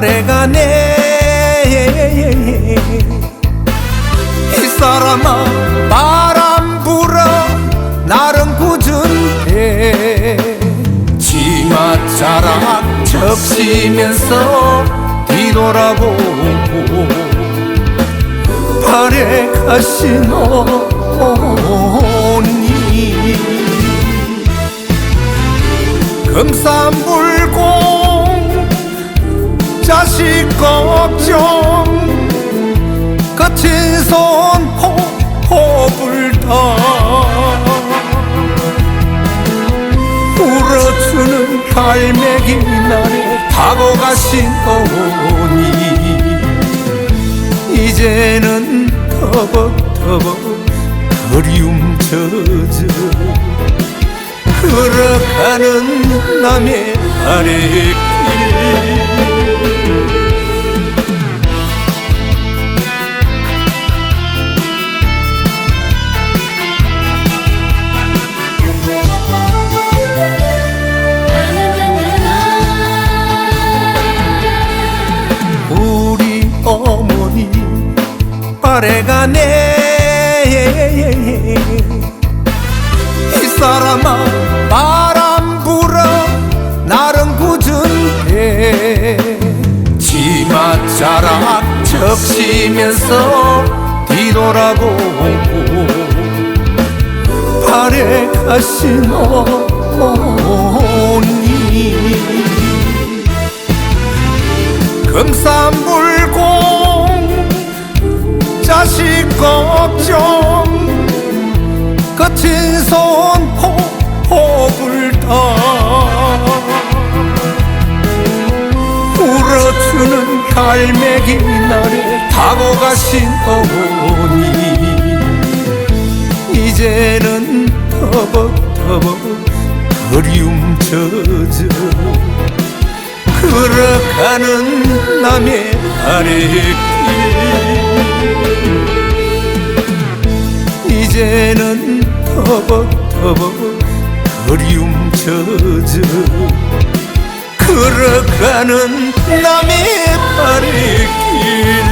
가네. 이 사람아 바람 불어 나름 굳은데 치맛자락 적시면서 뒤돌아보고 발에 가신 어머니. 금산불공 자식 걱정. 거친 손 호호불다. 울어주는 갈매기 날에 타고 가신 어머니. 이제는 터벅터벅 그리움 젖어 걸어가는 남의 아래길 아래가네. 이 사람아 바람 불어. 나름 굳은데 치맛자락 적시면서 뒤돌아보고. 발에 가신 어머니. 금산 걱정 거친 손 호호불다 울어주는 갈매기 날에 타고 가신 어머니. 이제는 터벅터벅 그리움 젖어 걸어가는 남의 아래길 이제는 터벅터벅 그리움 젖어 걸어가는 남의 아래길